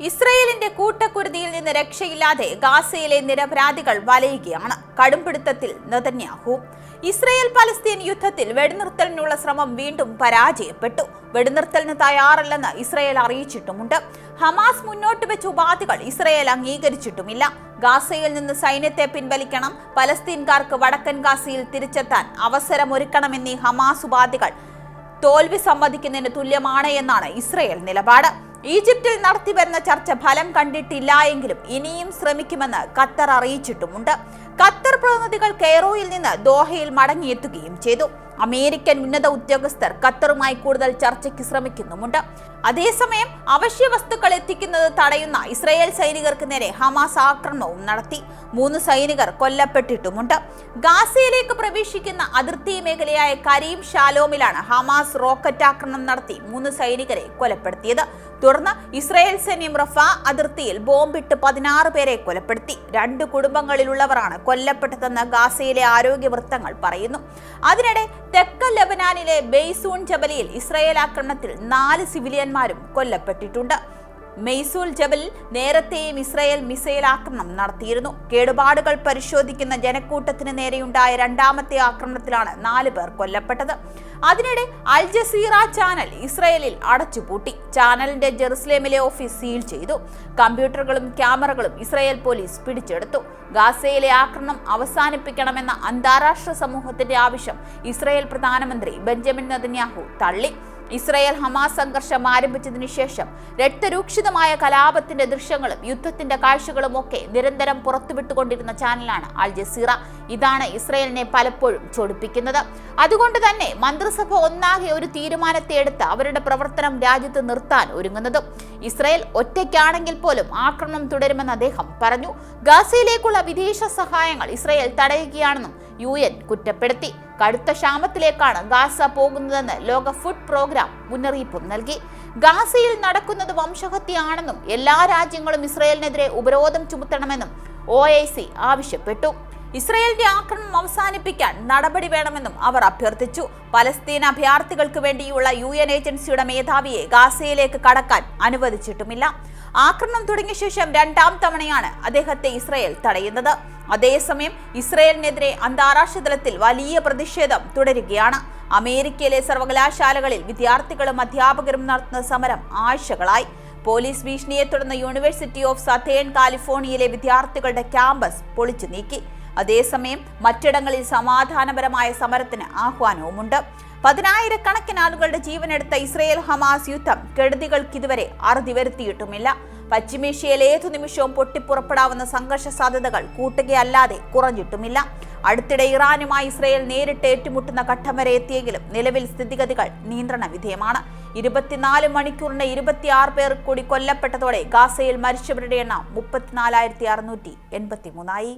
ഇസ്രയേലിന്റെ കൂട്ടക്കുരുതിയിൽ നിന്ന് രക്ഷയില്ലാതെ ഗാസയിലെ നിരപരാധികൾ വലയുകയാണ്. കടുംപിടുത്തത്തിൽ നെതന്യാഹു. ഇസ്രയേൽ പലസ്തീൻ യുദ്ധത്തിൽ വെടിനിർത്തലിനുള്ള ശ്രമം വീണ്ടും പരാജയപ്പെട്ടു. വെടിനിർത്തലിന് തയ്യാറല്ലെന്ന് ഇസ്രയേൽ അറിയിച്ചിട്ടുമുണ്ട്. ഹമാസ് മുന്നോട്ട് വെച്ച ഉപാധികൾ ഇസ്രയേൽ അംഗീകരിച്ചിട്ടുമില്ല. ഗാസയിൽ നിന്ന് സൈന്യത്തെ പിൻവലിക്കണം പലസ്തീൻകാർക്ക് വടക്കൻ ഗാസയിൽ തിരിച്ചെത്താൻ അവസരമൊരുക്കണമെന്നീ ഹമാസ് ഉപാധികൾ തോൽവി സമ്മതിക്കുന്നതിന് തുല്യമാണ് എന്നാണ് ഇസ്രയേൽ നിലപാട്. ഈജിപ്തിൽ നടത്തിവരുന്ന ചർച്ച ഫലം കണ്ടിട്ടില്ല എങ്കിലും ഇനിയും ശ്രമിക്കുമെന്ന് ഖത്തർ അറിയിച്ചിട്ടുമുണ്ട്. ഖത്തർ പ്രതിനിധികൾ കെയ്റോയിൽ നിന്ന് ദോഹയിൽ മടങ്ങിയെത്തുകയും ചെയ്തു. അമേരിക്കൻ ഉന്നത ഉദ്യോഗസ്ഥർ ഖത്തറുമായി കൂടുതൽ ചർച്ചയ്ക്ക് ശ്രമിക്കുന്നുമുണ്ട്. അതേസമയം അവശ്യ വസ്തുക്കൾ എത്തിക്കുന്നത് തടയുന്ന ഇസ്രയേൽ സൈനികർക്ക് നേരെ ഹമാസ് ആക്രമണവും നടത്തി. മൂന്ന് സൈനികർ കൊല്ലപ്പെട്ടിട്ടുമുണ്ട്. ഗാസയിലേക്ക് പ്രവേശിക്കുന്ന അതിർത്തി മേഖലയായ കരീം ഷാലോമിലാണ് ഹമാസ് റോക്കറ്റ് ആക്രമണം നടത്തി മൂന്ന് സൈനികരെ കൊലപ്പെടുത്തിയത്. തുടർന്ന് ഇസ്രായേൽ സൈന്യം റഫ അതിർത്തിയിൽ ബോംബിട്ട് പതിനാറ് പേരെ കൊലപ്പെടുത്തി. രണ്ട് കുടുംബങ്ങളിലുള്ളവരാണ് കൊല്ലപ്പെട്ടതെന്ന് ഗാസയിലെ ആരോഗ്യ വൃത്തങ്ങൾ പറയുന്നു. അതിനിടെ തെക്കൻ ലബനാനിലെ ബെയ്സൂൺ ജബലിയിൽ ഇസ്രായേൽ ആക്രമണത്തിൽ നാല് സിവിലിയന്മാരും കൊല്ലപ്പെട്ടിട്ടുണ്ട്. മെയ്സൂൽ ജബലിൽ നേരത്തെയും ഇസ്രയേൽ മിസൈൽ ആക്രമണം നടത്തിയിരുന്നു. കേടുപാടുകൾ പരിശോധിക്കുന്ന ജനക്കൂട്ടത്തിന് നേരെയുണ്ടായ രണ്ടാമത്തെ ആക്രമണത്തിലാണ് നാല് പേർ കൊല്ലപ്പെട്ടത്. അതിനിടെ അൽ ജസീറ ചാനൽ ഇസ്രയേലിൽ അടച്ചുപൂട്ടി. ചാനലിന്റെ ജെറുസലേമിലെ ഓഫീസ് സീൽ ചെയ്തു. കമ്പ്യൂട്ടറുകളും ക്യാമറകളും ഇസ്രയേൽ പോലീസ് പിടിച്ചെടുത്തു. ഗാസയിലെ ആക്രമണം അവസാനിപ്പിക്കണമെന്ന അന്താരാഷ്ട്ര സമൂഹത്തിന്റെ ആവശ്യം ഇസ്രയേൽ പ്രധാനമന്ത്രി ബെഞ്ചമിൻ നദന്യാഹു തള്ളി. ഇസ്രായേൽ ഹമാസ് സംഘർഷം ആരംഭിച്ചതിനു ശേഷം രക്തരൂക്ഷിതമായ കലാപത്തിന്റെ ദൃശ്യങ്ങളും യുദ്ധത്തിന്റെ കാഴ്ചകളും ഒക്കെ നിരന്തരം പുറത്തുവിട്ടുകൊണ്ടിരുന്ന ചാനലാണ് അൽ ജസീറ. ഇതാണ് ഇസ്രയേലിനെ പലപ്പോഴും ചൊടിപ്പിക്കുന്നത്. അതുകൊണ്ട് തന്നെ മന്ത്രിസഭ ഒന്നാകെ ഒരു തീരുമാനത്തെ എടുത്ത് അവരുടെ പ്രവർത്തനം രാജ്യത്ത് നിർത്താൻ ഒരുങ്ങുന്നതും ഇസ്രയേൽ ഒറ്റയ്ക്കാണെങ്കിൽ പോലും ആക്രമണം തുടരുമെന്ന് അദ്ദേഹം പറഞ്ഞു. ഗാസയിലേക്കുള്ള വിദേശ സഹായങ്ങൾ ഇസ്രയേൽ തടയുകയാണെന്നും യു എൻ കുറ്റപ്പെടുത്തി. കടുത്ത ക്ഷാമത്തിലേക്കാണ് ഗാസ പോകുന്നതെന്ന് ലോക ഫുഡ് പ്രോഗ്രാം മുന്നറിയിപ്പും നൽകി. ഗാസയിൽ നടക്കുന്നത് വംശഹത്യയാണെന്നും എല്ലാ രാജ്യങ്ങളും ഇസ്രയേലിനെതിരെ ഉപരോധം ചുമത്തണമെന്നും ഒ ആവശ്യപ്പെട്ടു. ഇസ്രയേലിന്റെ ആക്രമണം അവസാനിപ്പിക്കാൻ നടപടി വേണമെന്നും അവർ അഭ്യർത്ഥിച്ചു. പലസ്തീൻ അഭയാർത്ഥികൾക്ക് വേണ്ടിയുള്ള യു എൻ ഏജൻസിയുടെ മേധാവിയെ ഗാസയിലേക്ക് കടക്കാൻ അനുവദിച്ചിട്ടുമില്ല. ആക്രമണം തുടങ്ങിയ ശേഷം രണ്ടാം തവണയാണ് അദ്ദേഹത്തെ ഇസ്രയേൽ തടയുന്നത്. അതേസമയം ഇസ്രയേലിനെതിരെ അന്താരാഷ്ട്ര തലത്തിൽ വലിയ പ്രതിഷേധം തുടരുകയാണ്. അമേരിക്കയിലെ സർവകലാശാലകളിൽ വിദ്യാർത്ഥികളും അധ്യാപകരും നടത്തുന്ന സമരം ആഴ്ചകളായി. പോലീസ് ഭീഷണിയെ തുടർന്ന് യൂണിവേഴ്സിറ്റി ഓഫ് സതേൺ കാലിഫോർണിയയിലെ വിദ്യാർത്ഥികളുടെ ക്യാമ്പസ് പൊളിച്ചു നീക്കി. അതേസമയം മറ്റിടങ്ങളിൽ സമാധാനപരമായ സമരത്തിന് ആഹ്വാനവുമുണ്ട്. പതിനായിരക്കണക്കിന് ആളുകളുടെ ജീവനെടുത്ത ഇസ്രയേൽ ഹമാസ് യുദ്ധം കെടുതികൾക്ക് ഇതുവരെ അറുതി വരുത്തിയിട്ടുമില്ല. പശ്ചിമേഷ്യയിൽ ഏതു നിമിഷവും പൊട്ടിപ്പുറപ്പെടാവുന്ന സംഘർഷ സാധ്യതകൾ കൂട്ടുകയല്ലാതെ കുറഞ്ഞിട്ടുമില്ല. അടുത്തിടെ ഇറാനുമായി ഇസ്രയേൽ നേരിട്ട് ഏറ്റുമുട്ടുന്ന ഘട്ടം വരെ എത്തിയെങ്കിലും നിലവിൽ സ്ഥിതിഗതികൾ നിയന്ത്രണ വിധേയമാണ്. ഇരുപത്തിനാല് മണിക്കൂറിന് ഇരുപത്തിയാറ് പേർ കൂടി കൊല്ലപ്പെട്ടതോടെ ഗാസയിൽ മരിച്ചവരുടെ എണ്ണം മുപ്പത്തിനാലായിരത്തി അറുന്നൂറ്റി എൺപത്തി മൂന്നായി